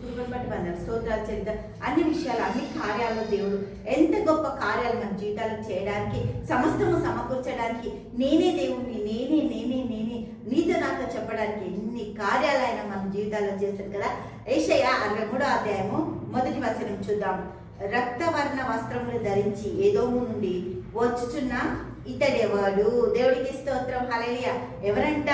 కృపను బట్టి వందన స్తోత్రాలు చెందుతాం అన్ని విషయాలు అన్ని కార్యాలు దేవుడు ఎంత గొప్ప కార్యాలు మన జీవితాలు చేయడానికి సమస్తము సమకూర్చడానికి నేనే దేవుడిని నేనే నేనే నేనే నీతో నాతో చెప్పడానికి ఎన్ని కార్యాలు ఆయన మన జీవితాల్లో చేస్తారు కదా? ఏషయ్య అరవై మూడో అధ్యాయము మొదటి వచనం చూద్దాం. రక్తవర్ణ వస్త్రములు ధరించి ఏదో నుండి వచ్చుచున్న ఇతడెవాడు? దేవుడికి స్తోత్రం. హలయ్య ఎవరంట?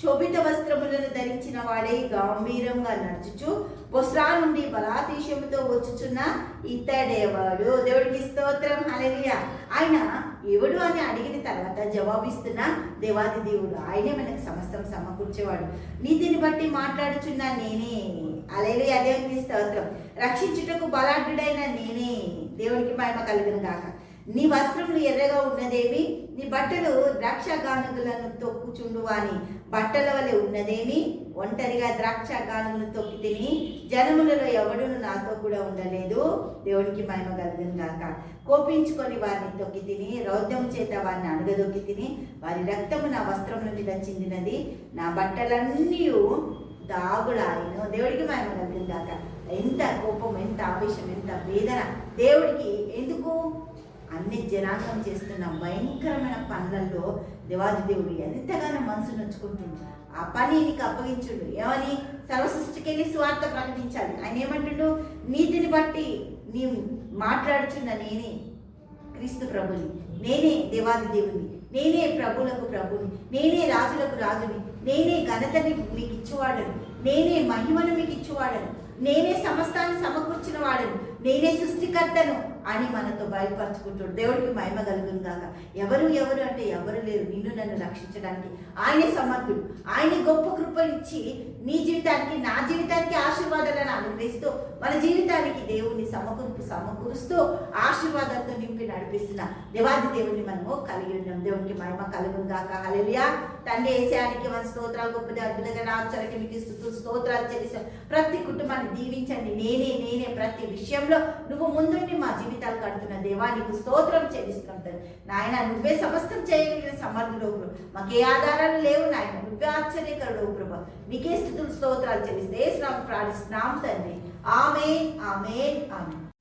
శోభిత వస్త్రములను ధరించిన వాడే గంభీరంగా నడుచుచు బొస్రా నుండి బలాతీశముతో వచ్చుచున్న ఇతడేవాడు దేవుడికి స్తోత్రం హలలియ ఆయన ఎవడు అని అడిగిన తర్వాత జవాబిస్తున్న దేవాది దేవుడు ఆయనే మనకు సమస్తం సమకూర్చేవాడు. నీతిని బట్టి మాట్లాడుచున్న నేనే. అలేలి దేవునికి స్తోత్రం. రక్షించుటకు బలాఢ్యుడైన నేనే. దేవునికి మహిమ కలుగును కాక నీ వస్త్రములు ఎర్రగా ఉన్నదేమి? నీ బట్టలు ద్రాక్ష గానుగులను తొక్కుచుండు అని బట్టల వలె ఉన్నదేమి? ఒంటరిగా ద్రాక్ష గానుగును తొక్కి తిని జనములలో ఎవడును నాతో కూడా ఉండలేదు. దేవుడికి మహిమ కలుగును గాక. కోపించుకొని వారిని తొక్కి తిని రౌద్యము చేత వారిని అణగదొక్కి తిని వారి రక్తము నా వస్త్రముల మీద చిందినది. నా బట్టలన్నీ దాగుడాయను దేవుడికి మహిమ కలుగును గాక. ఎంత కోపం ఎంత ఆవేశం ఎంత వేదన దేవుడికి ఎందుకు అన్ని జనాంగం చేస్తున్న భయంకరమైన పనులలో దేవాది దేవుడు ఎంతగానో మనసు నొచ్చుకుంటుంది. ఆ పని నీకు అప్పగించుడు. ఏమని? సర్వసృష్టికెళ్ళి స్వార్థ ప్రకటించాలి. ఆయన ఏమంటుండు? నీతిని బట్టి నీ మాట్లాడుచున్న నేనే క్రీస్తు ప్రభుని. నేనే దేవాది దేవుని. నేనే ప్రభులకు ప్రభుని. నేనే రాజులకు రాజుని. నేనే ఘనతని మీకు ఇచ్చేవాడను. నేనే మహిమను మీకు ఇచ్చేవాడను. నేనే సమస్తాన్ని సమకూర్చిన వాడను. నేనే సృష్టికర్తను అని మనతో బయలుపరచుకుంటాడు. దేవుడికి మహిమ కలుగును కాక ఎవరు ఎవరు అంటే ఎవరు లేరు. నిన్ను నన్ను రక్షించడానికి ఆయనే సమర్థుడు. ఆయన గొప్ప కృపనిచ్చి నీ జీవితానికి నా జీవితానికి ఆశీర్వాదాలను అనుగ్రహిస్తూ మన జీవితానికి దేవుని సమకూర్పు సమకూరుస్తూ ఆశీర్వాదాలతో నింపి నడిపిస్తున్న దేవాది దేవుని మనము కలిగి ఉన్నాం. దేవునికి మహిమ కలుగును గాక. హల్లెలూయా. తండ్రి ఏసానికి మన స్తోత్రాలు గొప్పది అద్భుతంగా నాచరకి మీకు స్తోత్రాలు చెల్లిస్తాం. ప్రతి దీవించండి నేనే నేనే ప్రతి విషయంలో నువ్వు ముందుండి మా జీవితాలు కడుతున్న దేవా నీకు స్తోత్రం చెల్లిస్తున్నాం నాయన నువ్వే సమస్తం చేయగలిగిన సమర్థుడు మాకే ఆధారాలు లేవు నాయన నువ్వే ఆశ్చర్యకరుడు ప్రభు. నీకే స్థుతులు స్తోత్రాలు చెల్లిస్తే ఏ ప్రార్థిస్తున్నాం తండ్రి. ఆమె ఆమె ఆమె